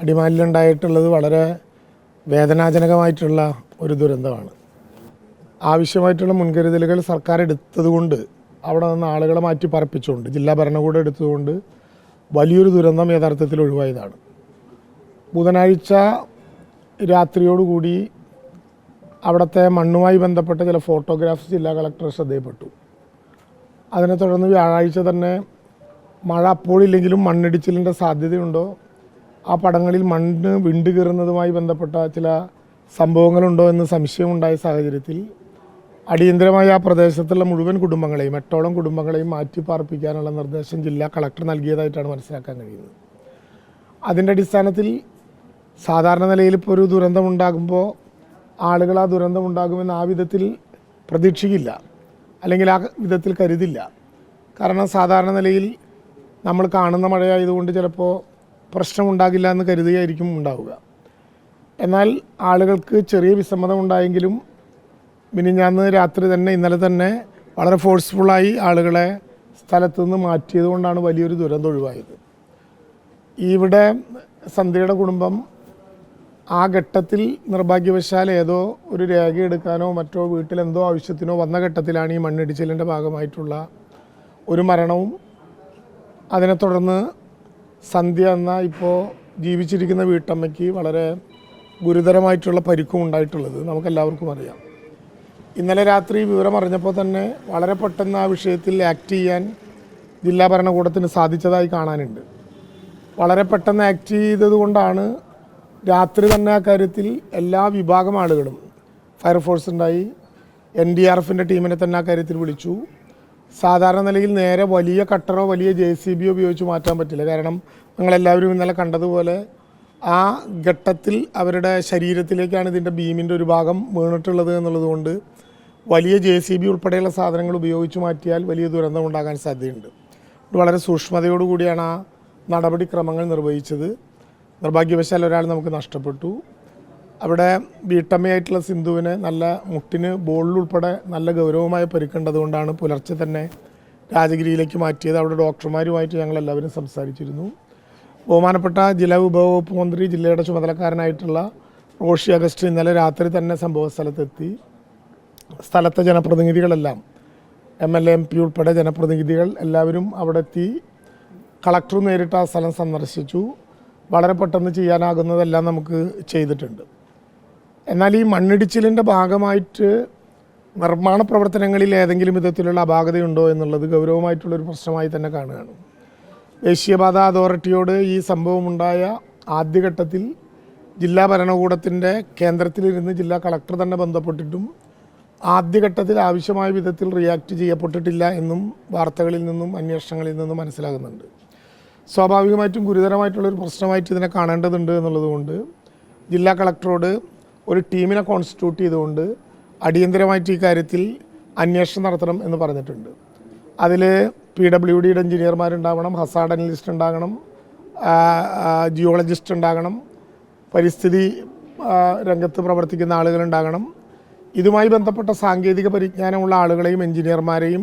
അടിമാലിലുണ്ടായിട്ടുള്ളത് വളരെ വേദനാജനകമായിട്ടുള്ള ഒരു ദുരന്തമാണ്. ആവശ്യമായിട്ടുള്ള മുൻകരുതലുകൾ സർക്കാർ എടുത്തതുകൊണ്ട് അവിടെ നിന്ന് ആളുകളെ മാറ്റി പറപ്പിച്ചുകൊണ്ട് ജില്ലാ ഭരണകൂടം എടുത്തതുകൊണ്ട് വലിയൊരു ദുരന്തം യഥാർത്ഥത്തിൽ ഒഴിവായതാണ്. ബുധനാഴ്ച രാത്രിയോടുകൂടി അവിടുത്തെ മണ്ണുമായി ബന്ധപ്പെട്ട ചില ഫോട്ടോഗ്രാഫ്സ് ജില്ലാ കളക്ടർ ശ്രദ്ധയിൽപ്പെട്ടു. അതിനെ തുടർന്ന് വ്യാഴാഴ്ച തന്നെ മഴ അപ്പോഴില്ലെങ്കിലും മണ്ണിടിച്ചിലിന്റെ സാധ്യതയുണ്ടോ? ആ പടങ്ങളിൽ മണ്ണ് വിണ്ടു കയറുന്നതുമായി ബന്ധപ്പെട്ട ചില സംഭവങ്ങളുണ്ടോ എന്ന് സംശയമുണ്ടായ സാഹചര്യത്തിൽ അടിയന്തരമായി ആ പ്രദേശത്തുള്ള മുഴുവൻ കുടുംബങ്ങളെയും എട്ടോളം കുടുംബങ്ങളെയും മാറ്റി പാർപ്പിക്കാനുള്ള നിർദ്ദേശം ജില്ലാ കളക്ടർ നൽകിയതായിട്ടാണ് മനസ്സിലാക്കാൻ കഴിയുന്നത്. അതിന്റെ അടിസ്ഥാനത്തിൽ സാധാരണ നിലയിൽ ഇപ്പോൾ ഒരു ദുരന്തം ഉണ്ടാകുമ്പോൾ ആളുകൾ ആ ദുരന്തം ഉണ്ടാകുമെന്ന് ആ വിധത്തിൽ പ്രതീക്ഷിക്കില്ല. അല്ലെങ്കിൽ ആ വിധത്തിൽ കരുതില്ല. കാരണം സാധാരണ നിലയിൽ നമ്മൾ കാണുന്ന മഴയായതുകൊണ്ട് ചിലപ്പോൾ പ്രശ്നമുണ്ടാകില്ല എന്ന് കരുതുകയായിരിക്കും ഉണ്ടാവുക. എന്നാൽ ആളുകൾക്ക് ചെറിയ വിസമ്മതം ഉണ്ടായെങ്കിലും മിനിഞ്ഞാന്ന് രാത്രി തന്നെ ഇന്നലെ തന്നെ വളരെ ഫോഴ്സ്ഫുള്ളായി ആളുകളെ സ്ഥലത്തു നിന്ന് മാറ്റിയത് കൊണ്ടാണ് വലിയൊരു ദുരന്തം ഒഴിവായത്. ഇവിടെ സന്ധ്യയുടെ കുടുംബം ആ ഘട്ടത്തിൽ നിർഭാഗ്യവശാൽ ഏതോ ഒരു രേഖ എടുക്കാനോ മറ്റോ വീട്ടിൽ എന്തോ ആവശ്യത്തിനോ വന്ന ഘട്ടത്തിലാണ് ഈ മണ്ണിടിച്ചിലിന്റെ ഭാഗമായിട്ടുള്ള ഒരു മരണവും അതിനെ തുടർന്ന് സന്ധ്യ എന്ന ഇപ്പോൾ ജീവിച്ചിരിക്കുന്ന വീട്ടമ്മയ്ക്ക് വളരെ ഗുരുതരമായിട്ടുള്ള പരിക്കും ഉണ്ടായിട്ടുള്ളത് നമുക്കെല്ലാവർക്കും അറിയാം. ഇന്നലെ രാത്രി വിവരം അറിഞ്ഞപ്പോൾ തന്നെ വളരെ പെട്ടെന്ന് ആ വിഷയത്തിൽ ആക്ട് ചെയ്യാൻ ജില്ലാ ഭരണകൂടത്തിന് സാധിച്ചതായി കാണാനുണ്ട്. വളരെ പെട്ടെന്ന് ആക്ട് ചെയ്തതുകൊണ്ടാണ് രാത്രി തന്നെ ആ കാര്യത്തിൽ എല്ലാ വിഭാഗം ആളുകളും ഫയർഫോഴ്സ് ഉണ്ടായി എൻ ഡി ആർ എഫിന്റെ ടീമിനെ തന്നെ ആ കാര്യത്തിൽ വിളിച്ചു. സാധാരണ നിലയിൽ നേരെ വലിയ കട്ടറോ വലിയ ജെ സി ബിയോ ഉപയോഗിച്ച് മാറ്റാൻ പറ്റില്ല. കാരണം നിങ്ങളെല്ലാവരും ഇന്നലെ കണ്ടതുപോലെ ആ ഘട്ടത്തിൽ അവരുടെ ശരീരത്തിലേക്കാണ് ഇതിന്റെ ബീമിന്റെ ഒരു ഭാഗം വീണിട്ടുള്ളത് എന്നുള്ളതുകൊണ്ട് വലിയ ജെ സി ബി ഉൾപ്പെടെയുള്ള സാധനങ്ങൾ ഉപയോഗിച്ച് മാറ്റിയാൽ വലിയ ദുരന്തം ഉണ്ടാകാൻ സാധ്യതയുണ്ട്. വളരെ സൂക്ഷ്മതയോടുകൂടിയാണ് ആ നടപടിക്രമങ്ങൾ നിർവഹിച്ചത്. നിർഭാഗ്യവശാൽ ഒരാൾ നമുക്ക് നഷ്ടപ്പെട്ടു. അവിടെ വീട്ടമ്മയായിട്ടുള്ള സിന്ധുവിന് നല്ല മുട്ടിന് ബോളിലുൾപ്പെടെ നല്ല ഗൗരവമായി പരിക്കേണ്ടതുകൊണ്ടാണ് പുലർച്ചെ തന്നെ രാജഗിരിയിലേക്ക് മാറ്റിയത്. അവിടെ ഡോക്ടർമാരുമായിട്ട് ഞങ്ങൾ എല്ലാവരും സംസാരിച്ചിരുന്നു. ബഹുമാനപ്പെട്ട ജില്ലാ ഉപവകുപ്പ് മന്ത്രി ജില്ലയുടെ ചുമതലക്കാരനായിട്ടുള്ള റോഷി അഗസ്റ്റ് ഇന്നലെ രാത്രി തന്നെ സംഭവ സ്ഥലത്തെത്തി സ്ഥലത്തെ ജനപ്രതിനിധികളെല്ലാം M L A M P ഉൾപ്പെടെ ജനപ്രതിനിധികൾ എല്ലാവരും അവിടെ എത്തി കളക്ടർ നേരിട്ട് ആ സ്ഥലം സന്ദർശിച്ചു. വളരെ പെട്ടെന്ന് ചെയ്യാനാകുന്നതെല്ലാം നമുക്ക് ചെയ്തിട്ടുണ്ട്. എന്നാൽ ഈ മണ്ണിടിച്ചിലിന്റെ ഭാഗമായിട്ട് നിർമ്മാണ പ്രവർത്തനങ്ങളിൽ ഏതെങ്കിലും വിധത്തിലുള്ള അപാകതയുണ്ടോ എന്നുള്ളത് ഗൗരവമായിട്ടുള്ളൊരു പ്രശ്നമായി തന്നെ കാണുകയാണ്. ദേശീയപാത അതോറിറ്റിയോട് ഈ സംഭവമുണ്ടായ ആദ്യഘട്ടത്തിൽ ജില്ലാ ഭരണകൂടത്തിന്റെ കേന്ദ്രത്തിലിരുന്ന് ജില്ലാ കളക്ടർ തന്നെ ബന്ധപ്പെട്ടിട്ടും ആദ്യഘട്ടത്തിൽ ആവശ്യമായ വിധത്തിൽ റിയാക്ട് ചെയ്യപ്പെട്ടിട്ടില്ല എന്നും വാർത്തകളിൽ നിന്നും അന്വേഷണങ്ങളിൽ നിന്നും മനസ്സിലാകുന്നുണ്ട്. സ്വാഭാവികമായിട്ടും ഗുരുതരമായിട്ടുള്ളൊരു പ്രശ്നമായിട്ട് ഇതിനെ കാണേണ്ടതുണ്ട് എന്നുള്ളതുകൊണ്ട് ജില്ലാ കളക്ടറോട് ഒരു ടീമിനെ കോൺസ്റ്റിറ്റ്യൂട്ട് ചെയ്തുകൊണ്ട് അടിയന്തരമായിട്ട് ഈ കാര്യത്തിൽ അന്വേഷണം നടത്തണം എന്ന് പറഞ്ഞിട്ടുണ്ട്. അതിൽ പി ഡബ്ല്യു ഡിയുടെ എഞ്ചിനീയർമാരുണ്ടാവണം ഹസാഡ് അനലിസ്റ്റ് ഉണ്ടാകണം ജിയോളജിസ്റ്റ് ഉണ്ടാകണം പരിസ്ഥിതി രംഗത്ത് പ്രവർത്തിക്കുന്ന ആളുകളുണ്ടാകണം. ഇതുമായി ബന്ധപ്പെട്ട സാങ്കേതിക പരിജ്ഞാനമുള്ള ആളുകളെയും എഞ്ചിനീയർമാരെയും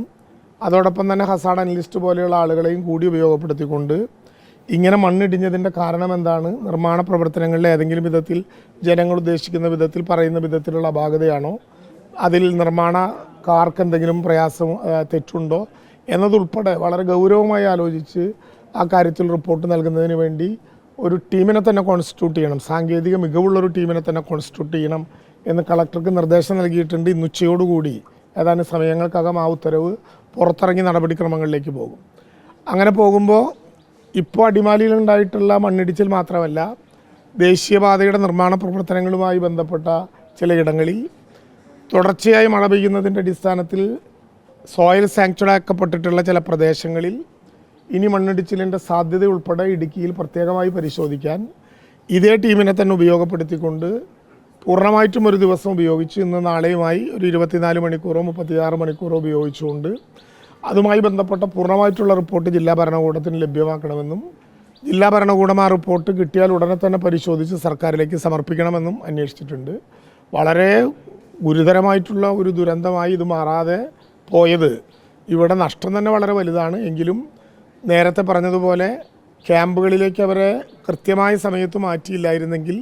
അതോടൊപ്പം തന്നെ ഹസാഡ് അനലിസ്റ്റ് പോലെയുള്ള ആളുകളെയും കൂടി ഉപയോഗപ്പെടുത്തിക്കൊണ്ട് ഇങ്ങനെ മണ്ണിടിഞ്ഞതിന്റെ കാരണം എന്താണ്? നിർമ്മാണ പ്രവർത്തനങ്ങളിൽ ഏതെങ്കിലും വിധത്തിൽ ജനങ്ങൾ ഉദ്ദേശിക്കുന്ന വിധത്തിൽ പറയുന്ന വിധത്തിലുള്ള അപാകതയാണോ? അതിൽ നിർമ്മാണ കാർക്ക് എന്തെങ്കിലും പ്രയാസം തെറ്റുണ്ടോ? എന്നതുൾപ്പെടെ വളരെ ഗൗരവമായി ആലോചിച്ച് ആ കാര്യത്തിൽ റിപ്പോർട്ട് നൽകുന്നതിന് വേണ്ടി ഒരു ടീമിനെ തന്നെ കോൺസ്റ്റിറ്റ്യൂട്ട് ചെയ്യണം. സാങ്കേതിക മികവുള്ള ഒരു ടീമിനെ തന്നെ കോൺസ്റ്റിറ്റ്യൂട്ട് ചെയ്യണം എന്ന് കളക്ടർക്ക് നിർദ്ദേശം നൽകിയിട്ടുണ്ട്. ഇന്ന് ഉച്ചയോടുകൂടി ഏതാനും സമയങ്ങൾക്കകം ആ ഉത്തരവ് പുറത്തിറങ്ങി നടപടിക്രമങ്ങളിലേക്ക് പോകും. അങ്ങനെ പോകുമ്പോൾ ഇപ്പോൾ അടിമാലിയിലുണ്ടായിട്ടുള്ള മണ്ണിടിച്ചിൽ മാത്രമല്ല ദേശീയപാതയുടെ നിർമ്മാണ പ്രവർത്തനങ്ങളുമായി ബന്ധപ്പെട്ട ചിലയിടങ്ങളിൽ തുടർച്ചയായി മഴ പെയ്യുന്നതിന്റെ അടിസ്ഥാനത്തിൽ സോയിൽ സാങ്ക്ച്വറാക്കപ്പെട്ടിട്ടുള്ള ചില പ്രദേശങ്ങളിൽ ഇനി മണ്ണിടിച്ചിലിന്റെ സാധ്യത ഉൾപ്പെടെ ഇടുക്കിയിൽ പ്രത്യേകമായി പരിശോധിക്കാൻ ഇതേ ടീമിനെ തന്നെ ഉപയോഗപ്പെടുത്തിക്കൊണ്ട് പൂർണമായിട്ടും ഒരു ദിവസം ഉപയോഗിച്ച് ഇന്ന് നാളെയുമായി ഒരു ഇരുപത്തിനാല് മണിക്കൂറോ മുപ്പത്തിയാറ് മണിക്കൂറോ ഉപയോഗിച്ചുകൊണ്ട് അതുമായി ബന്ധപ്പെട്ട പൂർണമായിട്ടുള്ള റിപ്പോർട്ട് ജില്ലാ ഭരണകൂടത്തിന് ലഭ്യമാക്കണമെന്നും ജില്ലാ ഭരണകൂടം ആ റിപ്പോർട്ട് കിട്ടിയാൽ ഉടനെ തന്നെ പരിശോധിച്ച് സർക്കാരിലേക്ക് സമർപ്പിക്കണമെന്നും അന്വേഷിച്ചിട്ടുണ്ട്. വളരെ ഗുരുതരമായിട്ടുള്ള ഒരു ദുരന്തമായി ഇത് മാറാതെ പോയത് ഇവിടെ നഷ്ടം തന്നെ വളരെ വലുതാണ്. എങ്കിലും നേരത്തെ പറഞ്ഞതുപോലെ ക്യാമ്പുകളിലേക്ക് അവരെ കൃത്യമായ സമയത്ത് മാറ്റിയില്ലായിരുന്നെങ്കിൽ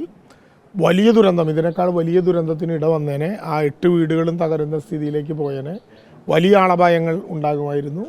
വലിയ ദുരന്തം ഇതിനേക്കാൾ വലിയ ദുരന്തത്തിന് ഇട വന്നേനെ ആ എട്ട് വീടുകളും തകരുന്ന സ്ഥിതിയിലേക്ക് പോയേനെ. വലിയ ആളപായങ്ങൾ ഉണ്ടാകുമായിരുന്നു.